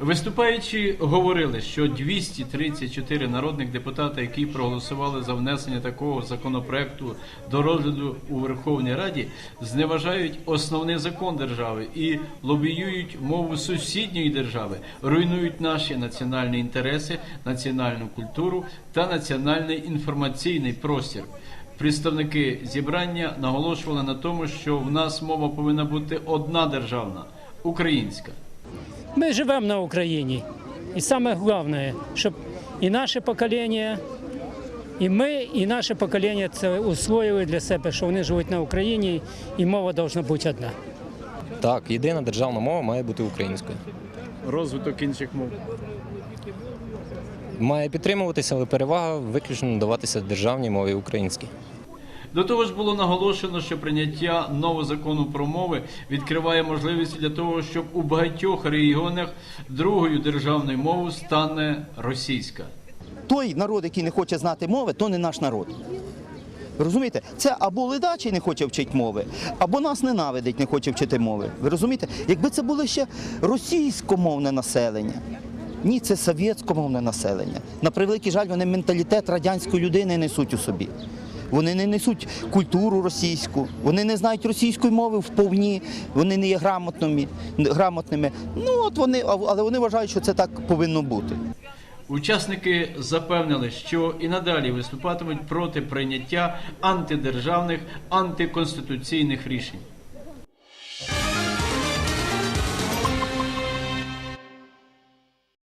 Виступаючи говорили, що 234 народних депутати, які проголосували за внесення такого законопроекту до розгляду у Верховній Раді, зневажають основний закон держави і лобіюють мову сусідньої держави, руйнують наші національні інтереси, національну культуру та національний інформаційний простір. Представники зібрання наголошували на тому, що в нас мова повинна бути одна державна українська. Ми живемо на Україні. І саме головне, щоб і наше покоління, і ми, і наше покоління це усвоїли для себе, що вони живуть на Україні, і мова повинна бути одна. Так, єдина державна мова має бути українською. Розвиток інших мов. Має підтримуватися, але перевага виключно надаватися державній мові українській. До того ж було наголошено, що прийняття нового закону про мови відкриває можливість для того, щоб у багатьох регіонах другою державною мовою стане російська. той народ, який не хоче знати мови, то не наш народ. Розумієте? Це або ледачий не хоче вчити мови, або нас ненавидить, не хоче вчити мови. Ви розумієте? Якби це було ще російськомовне населення. Ні, це совєтськомовне населення. На превеликий жаль, вони менталітет радянської людини несуть у собі. Вони не несуть культуру російську, вони не знають російської мови вповні, вони не є грамотними. грамотними. Ну от вони, але вони вважають, що це так повинно бути. Учасники запевнили, що і надалі виступатимуть проти прийняття антидержавних антиконституційних рішень.